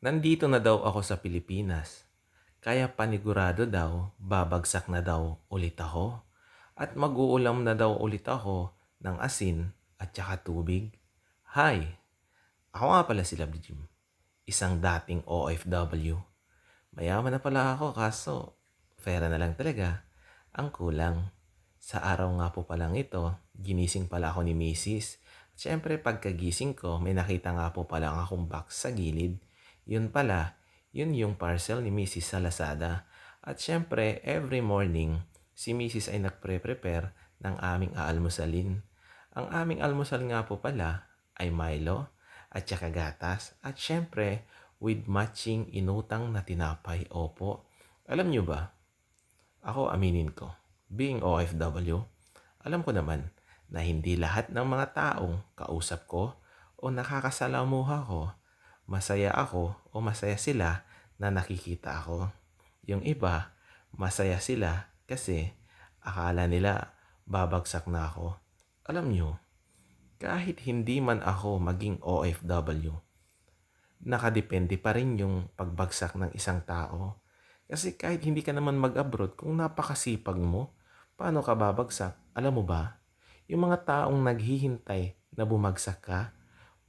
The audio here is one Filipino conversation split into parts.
Nandito na daw ako sa Pilipinas. Kaya panigurado daw, babagsak na daw ulit ako. At mag-uulam na daw ulit ako ng asin at saka tubig. Hi! Ako nga pala si Love Jim. Isang dating OFW. Mayaman na pala ako kaso pera na lang talaga. Ang kulang. Sa araw nga po palang ito, ginising pala ako ni Mrs. Siyempre pagkagising ko, may nakita nga po pala akong box sa gilid. Yun pala, yun yung parcel ni Mrs. sa Lazada. At syempre, every morning, si Mrs. ay nagpre-prepare ng aming aalmusalin. Ang aming almusal nga po pala ay Milo at saka gatas. At syempre, with matching inutang na tinapay. Opo. Alam nyo ba, ako aminin ko, being OFW, alam ko naman na hindi lahat ng mga taong kausap ko o nakakasalamuha ko, masaya ako o masaya sila na nakikita ako. Yung iba, masaya sila kasi akala nila babagsak na ako. Alam nyo, kahit hindi man ako maging OFW, nakadepende pa rin yung pagbagsak ng isang tao. Kasi kahit hindi ka naman mag-abroad, kung napakasipag mo, paano ka babagsak? Alam mo ba, yung mga taong naghihintay na bumagsak ka,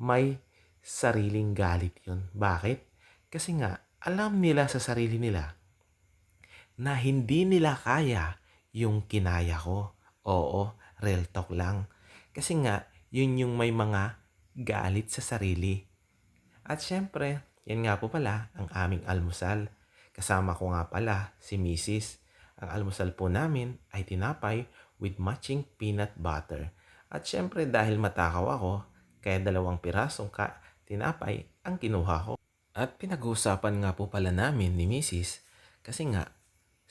may sariling galit yun. Bakit? Kasi nga, alam nila sa sarili nila na hindi nila kaya yung kinaya ko. Oo, real talk lang. Kasi nga, yun yung may mga galit sa sarili. At syempre, yan nga po pala ang aming almusal. Kasama ko nga pala si Mrs. Ang almusal po namin ay tinapay with matching peanut butter. At syempre dahil matakaw ako, kaya dalawang pirasong ka tinapay ang kinuha ko. At pinag-uusapan nga po pala namin ni Mrs. kasi nga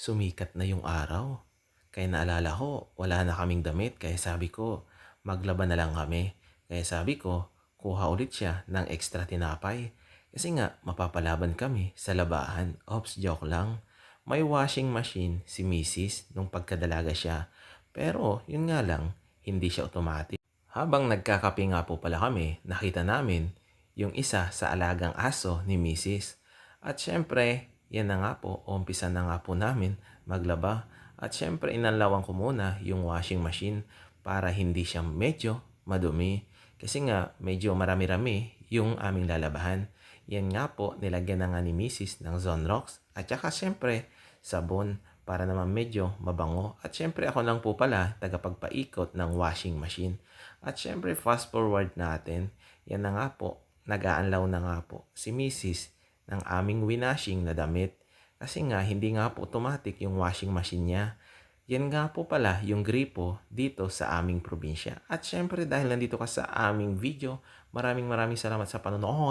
sumikat na yung araw. Kaya naalala ko, wala na kaming damit kaya sabi ko, maglaban na lang kami. Kaya sabi ko, kuha ulit siya ng extra tinapay. Kasi nga, mapapalaban kami sa labahan. Ops, joke lang. May washing machine si Mrs. nung pagkadalaga siya. Pero, yun nga lang, hindi siya automatic. Habang nagkakape nga po pala kami, nakita namin yung isa sa alagang aso ni Mrs. At syempre, yan na nga po, umpisa na nga po namin maglaba. At syempre, inalawan ko muna yung washing machine para hindi siya medyo madumi. Kasi nga, medyo marami-rami yung aming lalabahan. Yan nga po, nilagyan na nga ni Mrs. ng Zonrox. At saka syempre, sabon para naman medyo mabango. At syempre ako lang po pala tagapagpaikot ng washing machine. At syempre fast forward natin, yan na nga po, nag-aanlaw na nga po si Mrs. ng aming winashing na damit. Kasi nga hindi nga po automatic yung washing machine niya. Yan nga po pala yung gripo dito sa aming probinsya. At syempre dahil nandito ka sa aming video, maraming maraming salamat sa panonood.